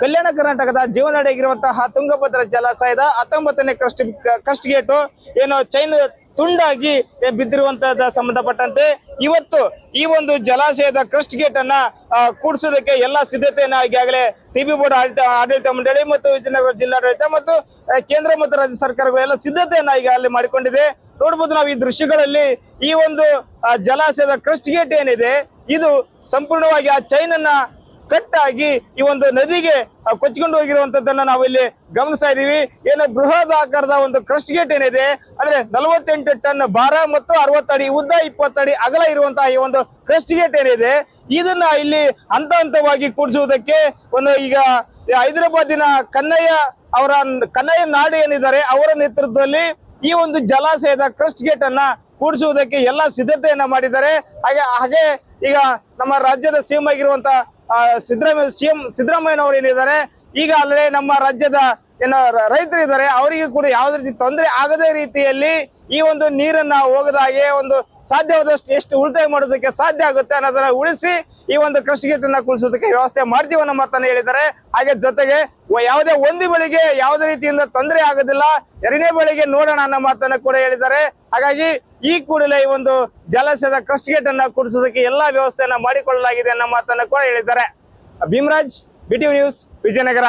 ಕಲ್ಯಾಣ ಕರ್ನಾಟಕದ ಜೀವನಡಿಯಾಗಿರುವಂತಹ ತುಂಗಭದ್ರಾ ಜಲಾಶಯದ ಹತ್ತೊಂಬತ್ತನೇ ಕ್ರಸ್ಟ್ ಕ್ರಸ್ಟ್ ಗೇಟ್ ಏನು ಚೈನ್ ತುಂಡಾಗಿ ಬಿದ್ದಿರುವಂತದ ಸಂಬಂಧಪಟ್ಟಂತೆ ಇವತ್ತು ಈ ಒಂದು ಜಲಾಶಯದ ಕ್ರಸ್ಟ್ ಗೇಟ್ ಅನ್ನ ಕೂಡಿಸೋದಕ್ಕೆ ಎಲ್ಲಾ ಸಿದ್ಧತೆಯನ್ನ ಈಗಾಗಲೇ ಟಿಬಿ ಬೋರ್ಡ್ ಆಡಳಿತ ಆಡಳಿತ ಮಂಡಳಿ ಮತ್ತು ವಿಜಯನಗರ ಜಿಲ್ಲಾಡಳಿತ ಮತ್ತು ಕೇಂದ್ರ ಮತ್ತು ರಾಜ್ಯ ಸರ್ಕಾರಗಳು ಎಲ್ಲ ಸಿದ್ಧತೆಯನ್ನ ಈಗಾಗಲೇ ಮಾಡಿಕೊಂಡಿದೆ. ನೋಡ್ಬೋದು ನಾವು ಈ ದೃಶ್ಯಗಳಲ್ಲಿ ಈ ಒಂದು ಜಲಾಶಯದ ಕ್ರಸ್ಟ್ ಗೇಟ್ ಏನಿದೆ, ಇದು ಸಂಪೂರ್ಣವಾಗಿ ಆ ಚೈನ್ ಅನ್ನ ಕಟ್ ಆಗಿ ಈ ಒಂದು ನದಿಗೆ ಕೊಚ್ಕೊಂಡು ಹೋಗಿರುವಂತದ್ದನ್ನ ನಾವು ಇಲ್ಲಿ ಗಮನಿಸ್ತಾ ಇದೀವಿ ಏನು ಬೃಹತ್ ಆಕಾರದ ಒಂದು ಕ್ರಸ್ಟ್ ಗೇಟ್ ಏನಿದೆ ಅಂದ್ರೆ ನಲವತ್ತೆಂಟು ಟನ್ ಭಾರ ಮತ್ತು ಅರವತ್ತಡಿ ಉದ್ದ ಇಪ್ಪತ್ತಡಿ ಅಗಲ ಇರುವಂತಹ ಈ ಒಂದು ಕ್ರಸ್ಟ್ ಗೇಟ್ ಏನಿದೆ ಇದನ್ನ ಇಲ್ಲಿ ಹಂತ ಹಂತವಾಗಿ ಕೂಡಿಸುವುದಕ್ಕೆ ಒಂದು ಈಗ ಹೈದರಾಬಾದಿನ ಕನ್ನಯ್ಯ ಅವರ ಕನ್ನಯ್ಯ ನಾಡು ಏನಿದ್ದಾರೆ ಅವರ ನೇತೃತ್ವದಲ್ಲಿ ಈ ಒಂದು ಜಲಾಶಯದ ಕ್ರಸ್ಟ್ ಗೇಟ್ ಅನ್ನ ಕೂಡಿಸುವುದಕ್ಕೆ ಎಲ್ಲ ಸಿದ್ಧತೆಯನ್ನ ಮಾಡಿದ್ದಾರೆ. ಹಾಗೆ ಹಾಗೆ ಈಗ ನಮ್ಮ ರಾಜ್ಯದ ಸಿಎಂ ಆಗಿರುವಂತ ಆ, ಸಿದ್ದರಾಮಯ್ಯ ಸಿಎಂ ಸಿದ್ದರಾಮಯ್ಯನವರು ಏನಿದ್ದಾರೆ? ಈಗ ಅಲ್ಲೇ ನಮ್ಮ ರಾಜ್ಯದ ಏನು ರೈತರು ರೈತರಿದ್ದಾರೆ, ಅವರಿಗೆ ಕೂಡ ಯಾವುದೇ ರೀತಿ ತೊಂದರೆ ಆಗದೇ ರೀತಿಯಲ್ಲಿ ಈ ಒಂದು ನೀರನ್ನ ಹೋಗದ ಹಾಗೆ ಒಂದು ಸಾಧ್ಯವಾದಷ್ಟು ಎಷ್ಟು ಉಳಿತಾಯ ಮಾಡೋದಕ್ಕೆ ಸಾಧ್ಯ ಆಗುತ್ತೆ ಅನ್ನೋದನ್ನ ಉಳಿಸಿ ಈ ಒಂದು ಅನ್ನ ಕುಳಿಸೋದಕ್ಕೆ ವ್ಯವಸ್ಥೆ ಮಾಡ್ತೀವಿ ಅನ್ನೋ ಮಾತನ್ನ ಹೇಳಿದ್ದಾರೆ. ಹಾಗೆ ಜೊತೆಗೆ ಯಾವುದೇ ಒಂದು ಬೆಳೆಗೆ ಯಾವುದೇ ರೀತಿಯಿಂದ ತೊಂದರೆ ಆಗೋದಿಲ್ಲ. ಎರಡನೇ ಬೆಳೆಗೆ ನೋಡೋಣ ಅನ್ನೋ ಮಾತನ್ನ ಕೂಡ ಹೇಳಿದ್ದಾರೆ. ಹಾಗಾಗಿ ಈ ಕೂಡಲೇ ಈ ಒಂದು ಜಲಾಶಯದ ಕ್ರಸ್ಟ್ ಗೇಟ್ ಕೂಡಿಸೋದಕ್ಕೆ ಎಲ್ಲಾ ವ್ಯವಸ್ಥೆಯನ್ನ ಮಾಡಿಕೊಳ್ಳಲಾಗಿದೆ ಅನ್ನೋ ಮಾತನ್ನ ಕೂಡ ಹೇಳಿದ್ದಾರೆ. Bheemraj BTV news Vijayanagara.